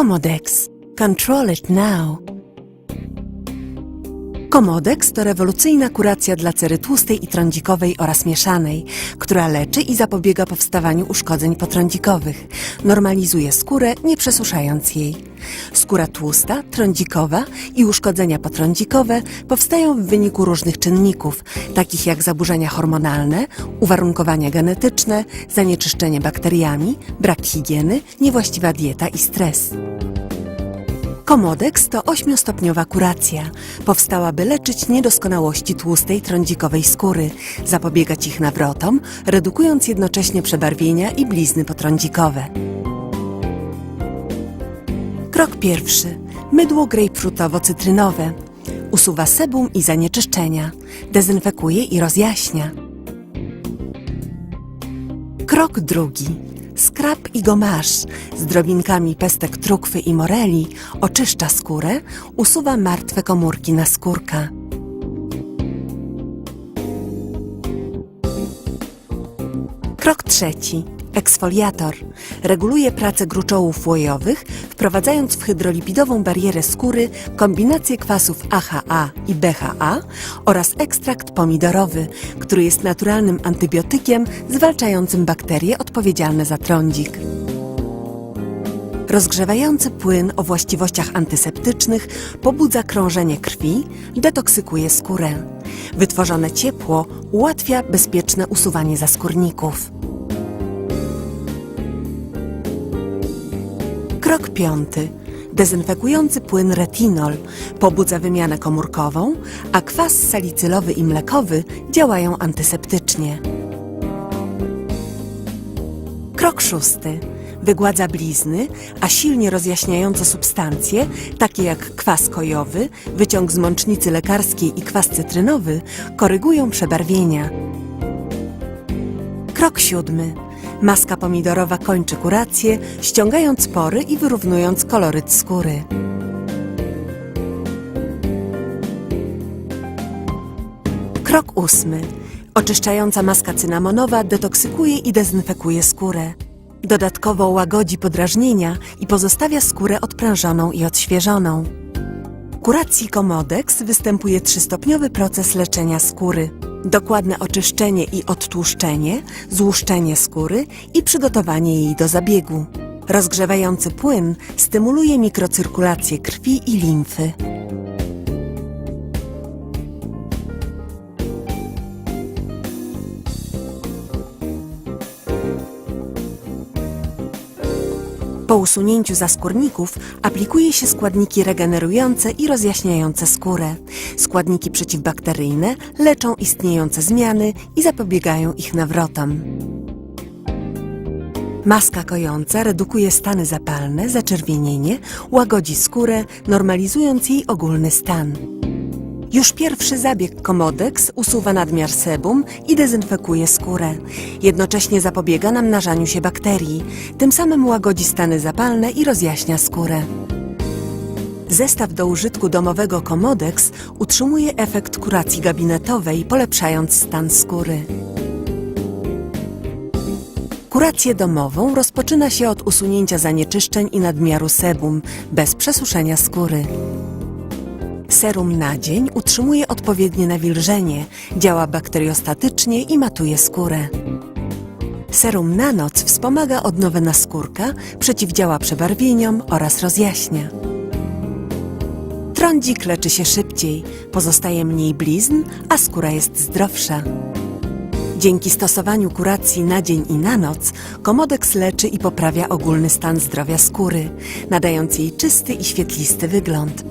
Comodex. Control it now. Comodex to rewolucyjna kuracja dla cery tłustej i trądzikowej oraz mieszanej, która leczy i zapobiega powstawaniu uszkodzeń potrądzikowych. Normalizuje skórę, nie przesuszając jej. Skóra tłusta, trądzikowa i uszkodzenia potrądzikowe powstają w wyniku różnych czynników, takich jak zaburzenia hormonalne, uwarunkowania genetyczne, zanieczyszczenie bakteriami, brak higieny, niewłaściwa dieta i stres. Komodex to ośmiostopniowa kuracja. Powstała, by leczyć niedoskonałości tłustej, trądzikowej skóry, zapobiegać ich nawrotom, redukując jednocześnie przebarwienia i blizny potrądzikowe. Krok pierwszy. Mydło grejpfrutowo-cytrynowe. Usuwa sebum i zanieczyszczenia. Dezynfekuje i rozjaśnia. Krok drugi. Skrab i gomasz z drobinkami pestek trukwy i moreli oczyszcza skórę, usuwa martwe komórki naskórka. Krok trzeci. Eksfoliator. Reguluje pracę gruczołów łojowych, wprowadzając w hydrolipidową barierę skóry kombinację kwasów AHA i BHA oraz ekstrakt pomidorowy, który jest naturalnym antybiotykiem zwalczającym bakterie odpowiedzialne za trądzik. Rozgrzewający płyn o właściwościach antyseptycznych pobudza krążenie krwi, detoksykuje skórę. Wytworzone ciepło ułatwia bezpieczne usuwanie zaskórników. Krok piąty. Dezynfekujący płyn retinol pobudza wymianę komórkową, a kwas salicylowy i mlekowy działają antyseptycznie. Krok szósty. Wygładza blizny, a silnie rozjaśniające substancje, takie jak kwas kojowy, wyciąg z mącznicy lekarskiej i kwas cytrynowy, korygują przebarwienia. Krok siódmy. Maska pomidorowa kończy kurację, ściągając pory i wyrównując koloryt skóry. Krok ósmy. Oczyszczająca maska cynamonowa detoksykuje i dezynfekuje skórę. Dodatkowo łagodzi podrażnienia i pozostawia skórę odprężoną i odświeżoną. Kuracji Comodex występuje trzystopniowy proces leczenia skóry. Dokładne oczyszczenie i odtłuszczenie, złuszczenie skóry i przygotowanie jej do zabiegu. Rozgrzewający płyn stymuluje mikrocyrkulację krwi i limfy. Po usunięciu zaskórników aplikuje się składniki regenerujące i rozjaśniające skórę. Składniki przeciwbakteryjne leczą istniejące zmiany i zapobiegają ich nawrotom. Maska kojąca redukuje stany zapalne, zaczerwienienie, łagodzi skórę, normalizując jej ogólny stan. Już pierwszy zabieg Comodex usuwa nadmiar sebum i dezynfekuje skórę. Jednocześnie zapobiega namnażaniu się bakterii. Tym samym łagodzi stany zapalne i rozjaśnia skórę. Zestaw do użytku domowego Comodex utrzymuje efekt kuracji gabinetowej, polepszając stan skóry. Kurację domową rozpoczyna się od usunięcia zanieczyszczeń i nadmiaru sebum, bez przesuszenia skóry. Serum na dzień utrzymuje odpowiednie nawilżenie, działa bakteriostatycznie i matuje skórę. Serum na noc wspomaga odnowę naskórka, przeciwdziała przebarwieniom oraz rozjaśnia. Trądzik leczy się szybciej, pozostaje mniej blizn, a skóra jest zdrowsza. Dzięki stosowaniu kuracji na dzień i na noc, Comodex leczy i poprawia ogólny stan zdrowia skóry, nadając jej czysty i świetlisty wygląd.